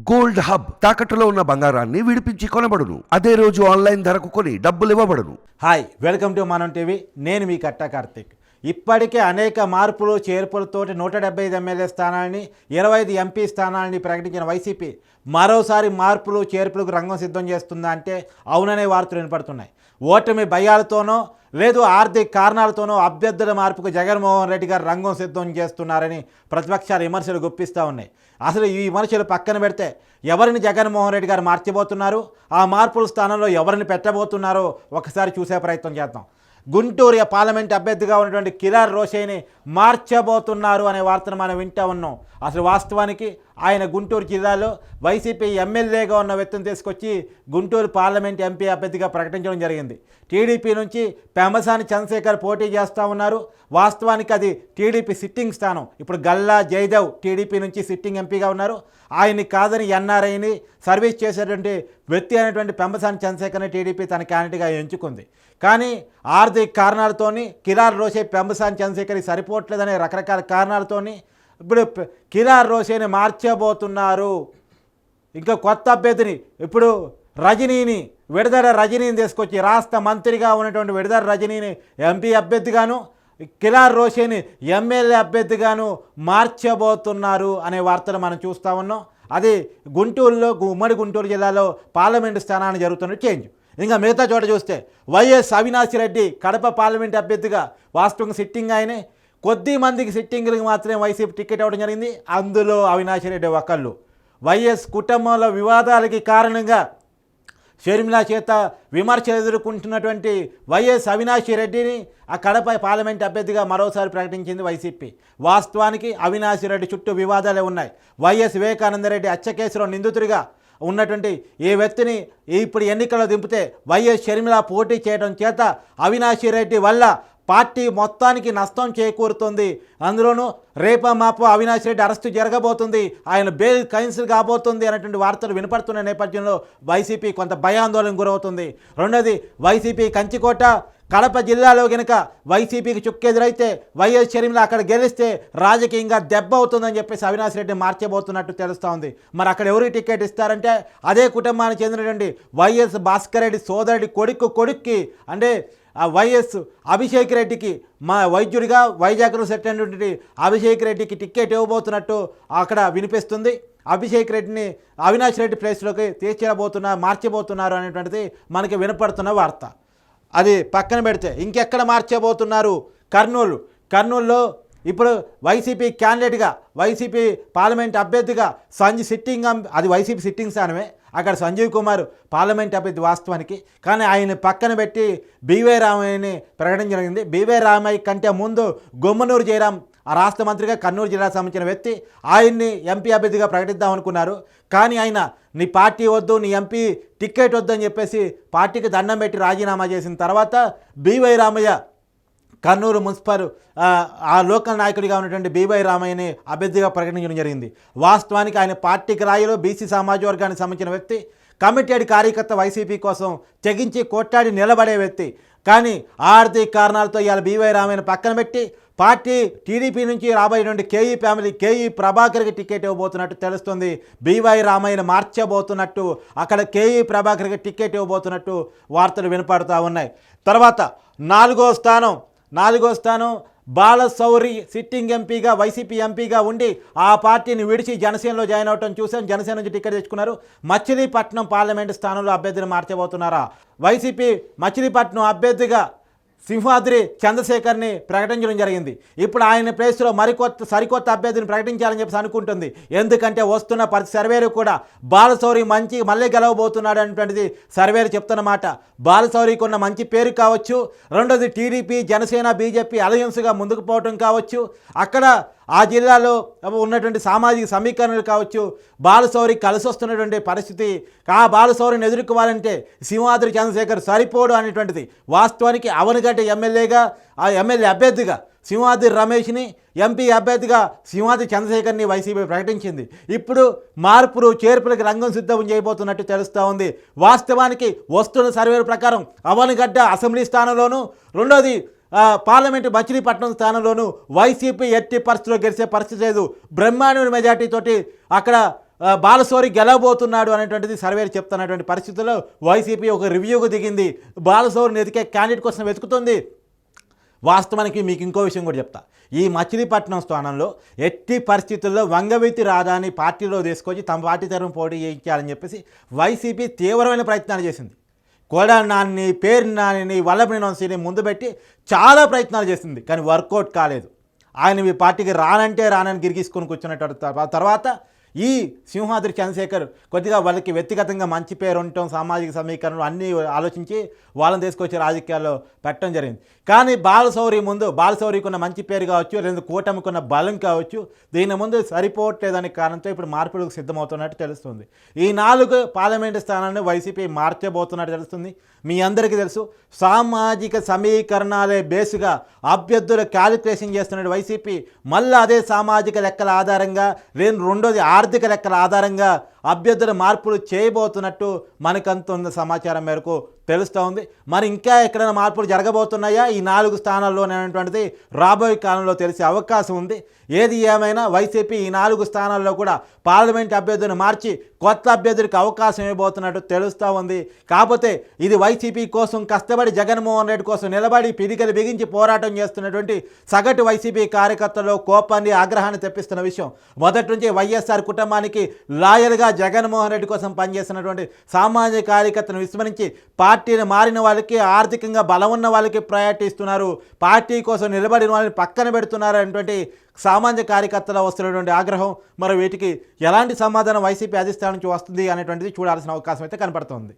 Gold hub తాకట్టులో ఉన్న బంగారాన్ని విడిపించి కొనబడును. అదే రోజు ఆన్లైన్ ధరకు కొని డబ్బులు ఇవ్వబడును. Hi welcome to Manam TV. నేను మీ కట్ట కార్తిక్. ఇప్పటికే అనేక మార్పులు చేర్పులతోటి నూట డెబ్బై ఐదు ఎమ్మెల్యే స్థానాలని ఇరవై ఐదు ఎంపీ స్థానాలని ప్రకటించిన వైసీపీ మరోసారి మార్పులు చేర్పులకు రంగం సిద్ధం చేస్తుందా అంటే అవుననే వార్తలు వినపడుతున్నాయి. ఓటమి భయాలతోనో లేదు ఆర్థిక కారణాలతోనో అభ్యర్థుల మార్పుకు జగన్మోహన్ రెడ్డి గారు రంగం సిద్ధం చేస్తున్నారని ప్రతిపక్షాలు విమర్శలు గుప్పిస్తూ ఉన్నాయి. అసలు ఈ విమర్శలు పక్కన పెడితే ఎవరిని జగన్మోహన్ రెడ్డి గారు మార్చబోతున్నారు? ఆ మార్పుల స్థానంలో ఎవరిని పెట్టబోతున్నారో ఒకసారి చూసే ప్రయత్నం చేద్దాం. గుంటూరు పార్లమెంట్ అభ్యర్థిగా ఉన్నటువంటి కిరార్ రోషేని మార్చబోతున్నారు అనే వార్తను మనం వింటా ఉన్నాం. అసలు వాస్తవానికి ఆయన గుంటూరు జిల్లాలో వైసీపీ ఎమ్మెల్యేగా ఉన్న వ్యక్తిని తీసుకొచ్చి గుంటూరు పార్లమెంట్ ఎంపీ అభ్యర్థిగా ప్రకటించడం జరిగింది. టీడీపీ నుంచి పెమసాని చంద్రశేఖర్ పోటీ చేస్తూ ఉన్నారు. వాస్తవానికి అది టీడీపీ సిట్టింగ్ స్థానం. ఇప్పుడు గల్లా జయదేవ్ టీడీపీ నుంచి సిట్టింగ్ ఎంపీగా ఉన్నారు. ఆయన్ని కాదని ఎన్ఆర్ఐని సర్వీస్ చేసేటువంటి వ్యక్తి అయినటువంటి పెంబసాని చంద్రశేఖర్ని టీడీపీ తన క్యాండిడేట్గా ఎంచుకుంది. కానీ ఆర్థిక కారణాలతోని కిరార్ రోషే పెంబసాని చంద్రశేఖర్కి సరిపోవట్లేదనే రకరకాల కారణాలతోని ఇప్పుడు కిరార్ రోషేని మార్చబోతున్నారు. ఇంకా కొత్త అభ్యర్థిని ఇప్పుడు రజనీని విడదల రజనీని తీసుకొచ్చి రాష్ట్ర మంత్రిగా ఉన్నటువంటి విడదల రజనీని ఎంపీ అభ్యర్థిగాను కిలార్ రోషేని ఎమ్మెల్యే అభ్యర్థిగాను మార్చబోతున్నారు అనే వార్తలు మనం చూస్తూ ఉన్నాం. అది గుంటూరులో ఉమ్మడి గుంటూరు జిల్లాలో పార్లమెంటు స్థానాన్ని జరుగుతున్న చేంజ్. ఇంకా మిగతా చోట చూస్తే వైఎస్ అవినాష్ రెడ్డి కడప పార్లమెంట్ అభ్యర్థిగా వాస్తవంగా సిట్టింగ్ ఆయనే. కొద్ది మందికి సిట్టింగ్లకు మాత్రమే వైసీపీ టికెట్ ఇవ్వడం జరిగింది. అందులో అవినాష్ రెడ్డి ఒకళ్ళు వైఎస్ కుటుంబంలో వివాదాలకి కారణంగా షర్మిల చేత విమర్శలు ఎదుర్కొంటున్నటువంటి వైఎస్ అవినాష్ రెడ్డిని ఆ కడప పార్లమెంట్ అభ్యర్థిగా మరోసారి ప్రకటించింది వైసీపీ. వాస్తవానికి అవినాష్ రెడ్డి చుట్టూ వివాదాలే ఉన్నాయి. వైఎస్ వివేకానందరెడ్డి హత్య కేసులో నిందితుడిగా ఉన్నటువంటి ఈ వ్యక్తిని ఇప్పుడు ఎన్నికల్లో దింపితే వైఎస్ షర్మిల పోటీ చేయడం చేత అవినాష్ రెడ్డి వల్ల పార్టీ మొత్తానికి నష్టం చేకూరుతుంది. అందులోనూ రేప మాపో అవినాష్ రెడ్డి అరెస్టు జరగబోతుంది. ఆయన బెయిల్ కైన్సిల్ కాబోతుంది అనేటువంటి వార్తలు వినపడుతున్న నేపథ్యంలో వైసీపీ కొంత భయాందోళన గురవుతుంది. రెండోది వైసీపీ కంచికోట కడప జిల్లాలో గనుక వైసీపీకి చుక్కెదురైతే వైఎస్ షర్మిల అక్కడ గెలిస్తే రాజకీయంగా దెబ్బ అవుతుందని చెప్పేసి అవినాష్ రెడ్డి మార్చబోతున్నట్టు తెలుస్తూ ఉంది మరి అక్కడ ఎవరికి టికెట్ ఇస్తారంటే అదే కుటుంబానికి చెందినటువంటి వైఎస్ భాస్కర్ రెడ్డి సోదరుడి కొడుకు కొడుక్కి అంటే ఆ వైఎస్ అభిషేక్ రెడ్డికి మా వైద్యుడిగా వైజాగ్లో సెట్ అయినటువంటి అభిషేక్ రెడ్డికి టికెట్ ఇవ్వబోతున్నట్టు అక్కడ వినిపిస్తుంది. అభిషేక్ రెడ్డిని అవినాష్ రెడ్డి ప్లేస్లోకి తీర్చబోతున్నా మార్చబోతున్నారు అనేటువంటిది మనకి వినపడుతున్న వార్త. అది పక్కన పెడితే ఇంకెక్కడ మార్చబోతున్నారు కర్నూలు? కర్నూలులో ఇప్పుడు వైసీపీ క్యాండిడేట్గా వైసీపీ పార్లమెంట్ అభ్యర్థిగా సంజయ్ సిట్టింగ్ అది వైసీపీ సిట్టింగ్ స్థానమే. అక్కడ సంజీవ్ కుమార్ పార్లమెంట్ అభ్యర్థి వాస్తవానికి కానీ ఆయన పక్కన పెట్టి బీవై రామయ్యని ప్రకటన జరిగింది. బీవై రామయ్య కంటే ముందు గొమ్మనూరు జయరాం ఆ రాష్ట్ర మంత్రిగా కర్నూలు జిల్లాకు సంబంధించిన వ్యక్తి ఆయన్ని ఎంపీ అభ్యర్థిగా ప్రకటిద్దాం అనుకున్నారు. కానీ ఆయన నీ పార్టీ వద్దు నీ ఎంపీ టికెట్ వద్దు అని చెప్పేసి పార్టీకి దండం పెట్టి రాజీనామా చేసిన తర్వాత బీవై రామయ్య కర్నూలు మున్సిపల్ ఆ, లోకల్ నాయకుడిగా ఉన్నటువంటి బీవై రామయ్యని అభ్యర్థిగా ప్రకటించడం జరిగింది. వాస్తవానికి ఆయన పార్టీకి రాయిలో బీసీ సమాజ వర్గానికి సంబంధించిన వ్యక్తి కమిటెడ్ కార్యకర్త వైసీపీ కోసం తెగించి కొట్టాడి నిలబడే వ్యక్తి. కానీ ఆర్థిక కారణాలతో ఇవాళ బీవై రామయ్యను పక్కన పెట్టి పార్టీ టీడీపీ నుంచి రాబోయేటువంటి కేఈ ఫ్యామిలీ కేఈ ప్రభాకర్కి టికెట్ ఇవ్వబోతున్నట్టు తెలుస్తుంది. బీవై రామయ్యను మార్చబోతున్నట్టు అక్కడ కేఈ ప్రభాకర్కి టికెట్ ఇవ్వబోతున్నట్టు వార్తలు వినపడుతూ ఉన్నాయి. తర్వాత నాలుగో స్థానం నాలుగో స్థానం బాలశౌరి సిట్టింగ్ ఎంపీగా వైసీపీ ఎంపీగా ఉండి ఆ పార్టీని విడిచి జనసేనలో జాయిన్ అవటం చూసాం జనసేన నుంచి టికెట్ తెచ్చుకున్నారు. మచిలీపట్నం పార్లమెంటు స్థానంలో అభ్యర్థిని మార్చబోతున్నారా? వైసీపీ మచిలీపట్నం అభ్యర్థిగా సింహాద్రి చంద్రశేఖర్ని ప్రకటించడం జరిగింది. ఇప్పుడు ఆయన ప్లేస్లో మరికొత్త సరికొత్త అభ్యర్థిని ప్రకటించాలని చెప్పేసి అనుకుంటుంది. ఎందుకంటే వస్తున్న ప్రతి సర్వేలు కూడా బాలశౌరి మంచి మళ్ళీ గెలవబోతున్నాడు అనేటువంటిది సర్వేలు చెప్తున్నమాట బాలశౌరికి ఉన్న మంచి పేరు కావచ్చు. రెండోది టీడీపీ జనసేన బీజేపీ అలయన్స్గా ముందుకు పోవటం కావచ్చు. అక్కడ ఆ జిల్లాలో ఉన్నటువంటి సామాజిక సమీకరణలు కావచ్చు బాలశౌరి కలిసి వస్తున్నటువంటి పరిస్థితి ఆ బాలశౌరిని ఎదుర్కోవాలంటే సింహాద్రి చంద్రశేఖర్ సరిపోడు అనేటువంటిది. వాస్తవానికి అవనగడ్డ ఎమ్మెల్యేగా ఆ ఎమ్మెల్యే అభ్యర్థిగా సింహాద్రి రమేష్ని ఎంపీ అభ్యర్థిగా సింహాద్రి చంద్రశేఖర్ని వైసీపీ ప్రకటించింది. ఇప్పుడు మార్పులు చేర్పులకు రంగం సిద్ధం చేయబోతున్నట్టు తెలుస్తూ ఉంది. వాస్తవానికి వస్తున్న సర్వేల ప్రకారం అవనగడ్డ అసెంబ్లీ స్థానంలోనూ రెండోది పార్లమెంటు మచిలీపట్నం స్థానంలోనూ వైసీపీ ఎట్టి పరిస్థితిలో గెలిచే పరిస్థితి లేదు. బ్రహ్మాండ మెజార్టీ తోటి అక్కడ బాలసోరి గెలవబోతున్నాడు అనేటువంటిది సర్వేలు చెప్తున్నటువంటి పరిస్థితుల్లో వైసీపీ ఒక రివ్యూకు దిగింది. బాలసోరిని ఎదికే క్యాండిడేట్ కోసం వెతుకుతుంది. వాస్తవానికి మీకు ఇంకో విషయం కూడా చెప్తా. ఈ మచిలీపట్నం స్థానంలో ఎట్టి పరిస్థితుల్లో వంగవీతి రాధాని పార్టీలో తీసుకొచ్చి తమ పార్టీ తరఫున పోటీ చేయించాలని చెప్పేసి వైసీపీ తీవ్రమైన ప్రయత్నాలు చేసింది. కోడా నాన్ని పేరు వంశీని ముందు పెట్టి చాలా ప్రయత్నాలు చేసింది. కానీ వర్కౌట్ కాలేదు. ఆయన మీ పార్టీకి రానంటే రానని గిరిగీసుకొని కూర్చున్నట్టు తర్వాత ఈ సింహాద్రి చంద్రశేఖర్ కొద్దిగా వాళ్ళకి వ్యక్తిగతంగా మంచి పేరు ఉండటం సామాజిక సమీకరణలు అన్నీ ఆలోచించి వాళ్ళని తీసుకొచ్చి రాజకీయాల్లో పెట్టడం జరిగింది. కానీ బాలశౌరి ముందు బాలశౌరికి ఉన్న మంచి పేరు కావచ్చు లేదా కూటమికున్న బలం కావచ్చు దీని ముందు సరిపోవట్లేదనే కారణంతో ఇప్పుడు మార్పులకు సిద్ధమవుతున్నట్టు తెలుస్తుంది. ఈ నాలుగు పార్లమెంటు స్థానాన్ని వైసీపీ మార్చబోతున్నట్టు తెలుస్తుంది. మీ అందరికీ తెలుసు సామాజిక సమీకరణాలే బేసుగా అభ్యర్థుల క్యాలిక్యులేషన్ చేస్తున్న వైసీపీ మళ్ళీ అదే సామాజిక లెక్కల ఆధారంగా రెండు రెండోది ఆర్థిక లెక్కల ఆధారంగా అభ్యర్థుల మార్పులు చేయబోతున్నట్టు మనకంత ఉన్న సమాచారం మేరకు తెలుస్తూ ఉంది. మరి ఇంకా ఎక్కడైనా మార్పులు జరగబోతున్నాయా? ఈ నాలుగు స్థానాల్లోనేటువంటిది రాబోయే కాలంలో తెలిసే అవకాశం ఉంది. ఏది ఏమైనా వైసీపీ ఈ నాలుగు స్థానాల్లో కూడా పార్లమెంట్ అభ్యర్థులను మార్చి కొత్త అభ్యర్థులకు అవకాశం ఇవ్వబోతున్నట్టు తెలుస్తూ ఉంది. కాకపోతే ఇది వైసీపీ కోసం కష్టపడి జగన్మోహన్ రెడ్డి కోసం నిలబడి పిడికలు బిగించి పోరాటం చేస్తున్నటువంటి సగటు వైసీపీ కార్యకర్తల్లో కోపాన్ని ఆగ్రహాన్ని తెప్పిస్తున్న విషయం. మొదటి నుంచి వైఎస్ఆర్ కుటుంబానికి లాయర్గా జగన్మోహన్ రెడ్డి కోసం పనిచేస్తున్నటువంటి సామాజిక కార్యకర్తను విస్మరించి పార్టీని మారిన వాళ్ళకి ఆర్థికంగా బలం ఉన్న వాళ్ళకి ప్రయారిటీ ఇస్తున్నారు. పార్టీ కోసం నిలబడిన వాళ్ళని పక్కన పెడుతున్నారు అనేటువంటి సామాజిక కార్యకర్తల వస్తున్నటువంటి ఆగ్రహం. మరి వీటికి ఎలాంటి సమాధానం వైసీపీ అధిష్టానం నుంచి వస్తుంది అనేటువంటిది చూడాల్సిన అవకాశం అయితే కనపడుతోంది.